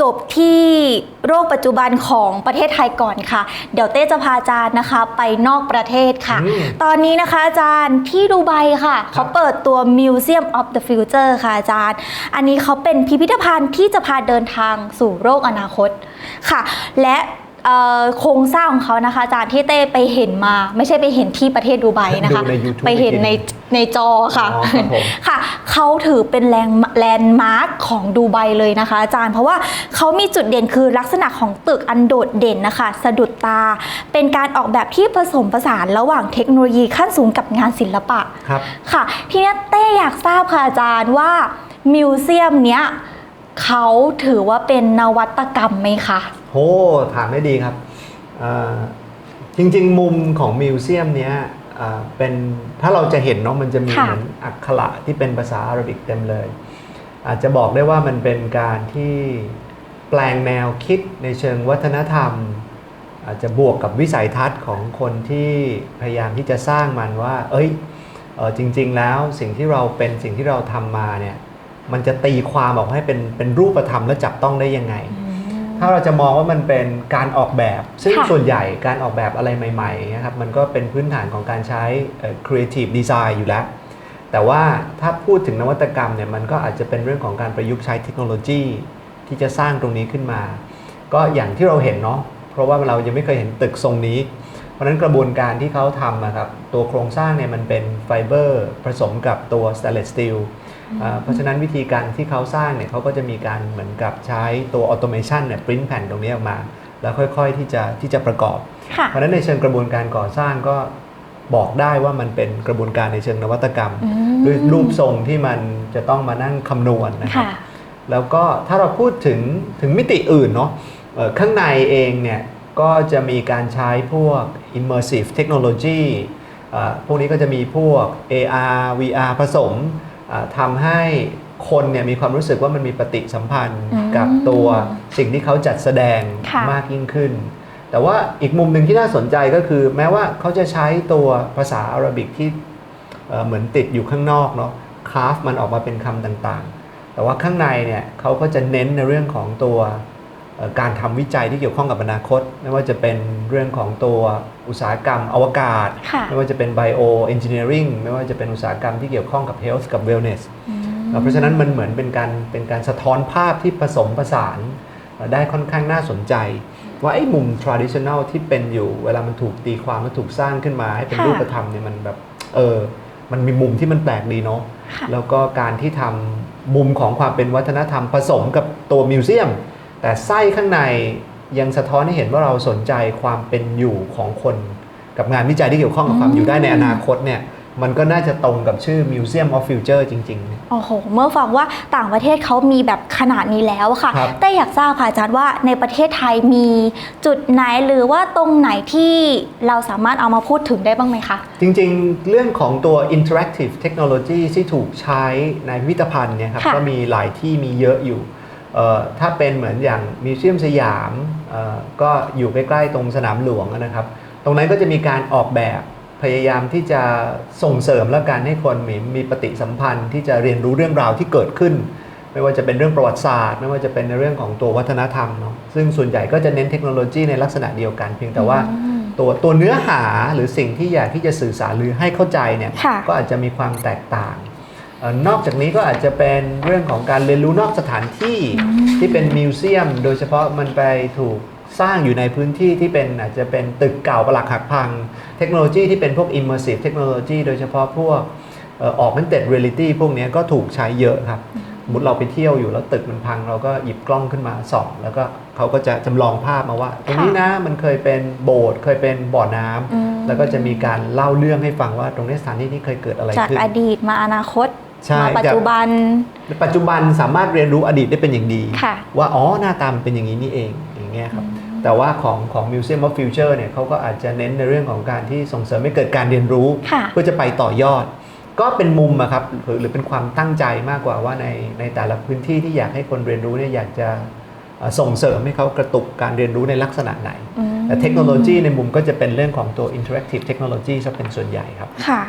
จบที่โรคปัจจุบันของประเทศไทยก่อนค่ะ เดี๋ยวเต้จะพาอาจารย์นะคะ ไปนอกประเทศค่ะ อืมตอนนี้นะคะอาจารย์ที่ดูไบค่ะ เขาเปิดตัว Museum of the Future ค่ะอาจารย์ อันนี้เขาเป็นพิพิธภัณฑ์ที่จะพาเดินทางสู่โลกอนาคตค่ะ และเอ่อ โครงสร้างของเขานะคะอาจารย์ที่เต้ไปเห็นมา ไม่ใช่ไปเห็นที่ประเทศดูไบนะคะ ดูใน YouTube ไปเห็นในในจอค่ะอ๋อครับผม ค่ะเขาถือเป็นแลนด์แลนด์มาร์คของดูไบเลยนะคะอาจารย์เพราะว่าเขามีจุดเด่นคือลักษณะของตึกอันโดดเด่นนะคะ สะดุดตา เป็นการออกแบบที่ผสมผสานระหว่างเทคโนโลยีขั้นสูงกับงานศิลปะ ครับ ค่ะทีเนี้ยเต้อยากทราบค่ะอาจารย์ว่ามิวเซียมเนี้ย เขาถือว่าเป็นนวัตกรรมไหมคะ โหถามได้ดีครับเอ่อจริงๆ มุมของมิวเซียมเนี้ยเอ่อเป็นถ้าเราจะเห็นเนาะมันจะมีค่ะเหมือนอักขระที่เป็นภาษาอาหรับิกเต็มเลย อาจจะบอกได้ว่ามันเป็นการที่แปลงแนวคิดในเชิงวัฒนธรรม อาจจะบวกกับวิสัยทัศน์ของคนที่พยายามที่จะสร้างมันว่า เอ้ยเออจริง ๆ แล้วสิ่งที่เราเป็นสิ่งที่เราทำมาเนี่ย มันจะตีความออกให้เป็นเป็นรูปธรรมและจับต้องได้ยังไง ถ้าเราจะมองว่ามันเป็นการออกแบบ ซึ่งค่ะ ส่วนใหญ่การออกแบบอะไรใหม่ๆนะครับมันก็เป็นพื้นฐานของการใช้เอ่อ creative design อยู่แล้ว แต่ว่าถ้าพูดถึงนวัตกรรมเนี่ยมันก็อาจจะเป็นเรื่องของการประยุกต์ใช้เทคโนโลยี ที่จะสร้างตรงนี้ขึ้นมา ก็อย่างที่เราเห็นเนาะเพราะว่าเรายังไม่เคยเห็นตึกทรงนี้ เพราะฉะนั้นกระบวนการที่เขาทำอะครับตัวโครงสร้างเนี่ยมันเป็นไฟเบอร์ผสมกับตัว stainless steel อ่าเพราะฉะนั้นวิธีการที่เขาสร้างเนี่ยเขาก็จะมีการเหมือนกับใช้ตัวออโตเมชันเนี่ยปริ้นแผ่นตรงนี้ออกมา แล้วค่อยๆที่จะที่จะประกอบค่ะเพราะฉะนั้นในเชิงกระบวนการก่อสร้างก็บอกได้ว่ามันเป็นกระบวนการในเชิงนวัตกรรมอืมด้วยรูปทรงที่มันจะต้องมานั่งคำนวณนะครับค่ะแล้วก็ถ้าเราพูดถึงถึงมิติอื่นเนาะเอ่อข้างในเองเนี่ยก็จะมีการใช้พวก immersive technology อ่าพวกนี้ก็จะมีพวก AR VR ผสมอ่า ทำให้คนเนี่ยมีความรู้สึกว่ามันมีปฏิสัมพันธ์อืมกับตัวสิ่งที่เขาจัดแสดงค่ะมากยิ่งขึ้น แต่ว่าอีกมุมหนึ่งที่น่าสนใจก็คือ แม้ว่าเขาจะใช้ตัวภาษาอาหรับิกที่เอ่อเหมือนติดอยู่ข้างนอกเนาะคราฟมันออกมาเป็นคำต่างๆ แต่ว่าข้างในเนี่ยเขาก็จะเน้นในเรื่องของตัวเอ่อการทำวิจัยที่เกี่ยวข้องกับอนาคต ไม่ว่าจะเป็นเรื่องของตัว อุตสาหกรรมอวกาศค่ะไม่ว่าจะเป็น bio engineering ไม่ว่าจะเป็นอุตสาหกรรมที่เกี่ยวข้องกับ health กับ wellness อืมเพราะฉะนั้นมันเหมือนเป็นการเป็นการสะท้อนภาพที่ผสมผสานเอ่อได้ค่อนข้างน่าสนใจ ว่าไอ้มุม traditional ที่เป็นอยู่เวลามันถูกตีความและถูกสร้างขึ้นมาให้เป็นค่ะรูปธรรมเนี่ยมันแบบเออมันมีมุมที่มันแปลกดีเนาะค่ะแล้วก็การที่ทำมุมของความเป็นวัฒนธรรมผสมกับตัวมิวเซียม แต่ไส้ข้างใน ยังสะท้อนให้เห็นว่าเราสนใจความเป็นอยู่ของคนกับงานวิจัยที่เกี่ยวข้องกับความอยู่ได้ในอนาคตเนี่ยมันก็น่าจะตรงกับชื่อ Museum of Future จริงๆเนี่ยโอ้โห เมื่อฟังว่าต่างประเทศเขามีแบบขนาดนี้แล้วค่ะครับแต่อยากทราบค่ะอาจารย์ว่าในประเทศไทยมีจุดไหนหรือว่าตรงไหนที่เราสามารถเอามาพูดถึงได้บ้างไหมคะ จริงๆ เรื่องของตัว interactive technology ที่ถูกใช้ในพิพิธภัณฑ์เนี่ยครับค่ะก็มีหลายที่มีเยอะอยู่เอ่อ ถ้าเป็นเหมือนอย่างมิวเซียมสยามเอ่อก็อยู่ใกล้ๆตรงสนามหลวงนะครับ ตรงนั้นก็จะมีการออกแบบพยายามที่จะส่งเสริมและการให้คนมีมีปฏิสัมพันธ์ที่จะเรียนรู้เรื่องราวที่เกิดขึ้น ไม่ว่าจะเป็นเรื่องประวัติศาสตร์ ไม่ว่าจะเป็นในเรื่องของตัววัฒนธรรมเนาะซึ่งส่วนใหญ่ก็จะเน้นเทคโนโลยีในลักษณะเดียวกัน เพียงแต่ว่าอืมตัวตัวเนื้อหาหรือสิ่งที่อยากที่จะสื่อสารหรือให้เข้าใจเนี่ยค่ะก็อาจจะมีความแตกต่างเอ่อ นอกจากนี้ก็อาจจะเป็นเรื่องของการเรียนรู้นอกสถานที่ที่เป็นมิวเซียม โดยเฉพาะมันไปถูกสร้างอยู่ในพื้นที่ที่เป็นอาจจะเป็นตึกเก่าปลักหักพัง เทคโนโลยีที่เป็นพวก immersive เทคโนโลยีโดยเฉพาะพวกเอ่อ augmented reality พวกเนี้ยก็ถูกใช้เยอะครับสมมติเราไปเที่ยวอยู่แล้วตึกมันพัง เราก็หยิบกล้องขึ้นมาส่องแล้วก็เขาก็จะจำลองภาพมาว่าตรงนี้นะมันเคยเป็นโบสถ์เคยเป็นบ่อน้ำอืมแล้วก็จะมีการเล่าเรื่องให้ฟังว่าตรงนี้สถานที่นี้เคยเกิดอะไรจากขึ้นอดีตมาอนาคตใช่ มาปัจจุบัน ปัจจุบันสามารถเรียนรู้อดีตได้เป็นอย่างดีค่ะว่าอ๋อหน้าตามันเป็นอย่างนี้นี่เองอย่างเงี้ยครับแต่ว่าของของ Museum of Future เนี่ยเขาก็อาจจะเน้นในเรื่องของการที่ส่งเสริมให้เกิดการเรียนรู้ค่ะเพื่อจะไปต่อยอด ก็เป็นมุมอะครับหรือหรือเป็นความตั้งใจมากกว่าว่าในในแต่ละพื้นที่ที่อยากให้คนเรียนรู้เนี่ยอยากจะเอ่อส่งเสริมให้เขากระตุกการเรียนรู้ในลักษณะไหนอืมแต่เทคโนโลยีในมุมก็จะเป็นเรื่องของตัว interactive technology ซะเป็นส่วนใหญ่ครับค่ะ